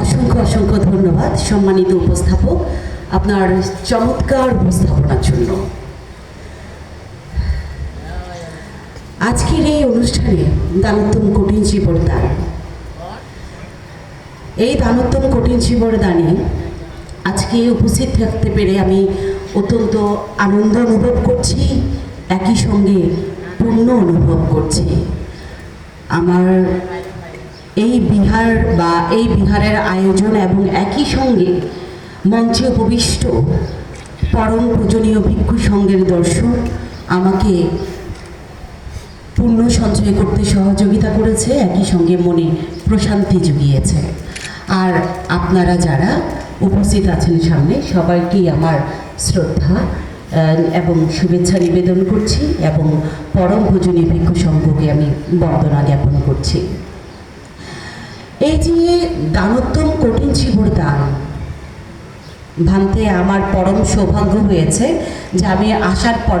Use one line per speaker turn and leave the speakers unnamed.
অসংখ্য অসংখ্য ধন্যবাদ, সম্মানিত উপস্থাপক, আপনার চমৎকার উপস্থাপনার জন্য। আজকের এই অনুষ্ঠানে দানোত্তম কঠিন জীবর দান। এই দানোত্তম কঠিন জীবর দানে আজকে উপস্থিত থাকতে পেরে আমি অত্যন্ত আনন্দ অনুভব করছি, একই সঙ্গে পূর্ণ অনুভব করছি। আমার এই বিহার বা এই বিহারের আয়োজন এবং একই সঙ্গে মঞ্চে উপবিষ্ট পরম পূজনীয় ভিক্ষু সঙ্গের দর্শক আমাকে পূর্ণ সঞ্চয় করতে সহযোগিতা করেছে, একই সঙ্গে মনে প্রশান্তি জুগিয়েছে। আর আপনারা যারা উপস্থিত আছেন সামনে সবাইকেই আমার শ্রদ্ধা এবং শুভেচ্ছা নিবেদন করছি এবং পরম ভোজনী ভিক্ষু সংঘকে আমি বন্দনা জ্ঞাপন করছি। এই যে দানোত্তম কঠিন শিবুর দান ভানতে আমার পরম সৌভাগ্য হয়েছে যে আমি আসার পর